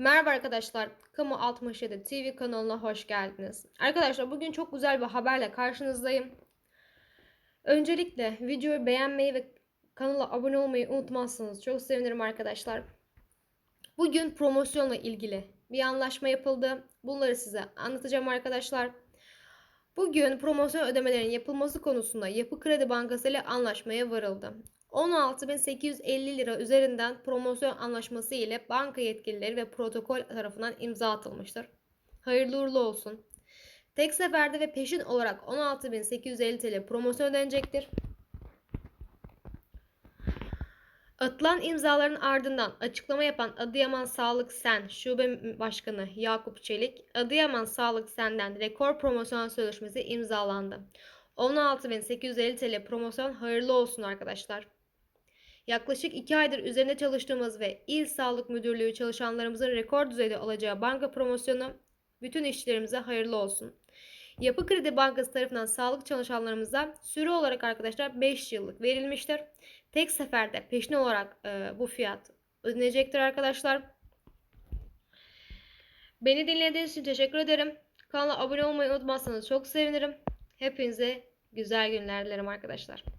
Merhaba arkadaşlar, Kamu 67 TV kanalına hoş geldiniz. Arkadaşlar bugün çok güzel bir haberle karşınızdayım. Öncelikle videoyu beğenmeyi ve kanala abone olmayı unutmazsanız çok sevinirim arkadaşlar. Bugün promosyonla ilgili bir anlaşma yapıldı. Bunları size anlatacağım arkadaşlar. Bugün promosyon ödemelerinin yapılması konusunda Yapı Kredi Bankası ile anlaşmaya varıldı. 16.850 lira üzerinden promosyon anlaşması ile banka yetkilileri ve protokol tarafından imza atılmıştır. Hayırlı uğurlu olsun. Tek seferde ve peşin olarak 16.850 TL promosyon ödenecektir. Atılan imzaların ardından açıklama yapan Adıyaman Sağlık Sen Şube Başkanı Yakup Çelik, Adıyaman Sağlık Sen'den rekor promosyon sözleşmesi imzalandı. 16.850 TL promosyon hayırlı olsun arkadaşlar. Yaklaşık 2 aydır üzerinde çalıştığımız ve İl Sağlık Müdürlüğü çalışanlarımızın rekor düzeyde alacağı banka promosyonu bütün işçilerimize hayırlı olsun. Yapı Kredi Bankası tarafından sağlık çalışanlarımıza süre olarak arkadaşlar 5 yıllık verilmiştir. Tek seferde peşin olarak e, bu fiyat ödenecektir arkadaşlar. Beni dinlediğiniz için teşekkür ederim. Kanala abone olmayı unutmazsanız çok sevinirim. Hepinize güzel günler dilerim arkadaşlar.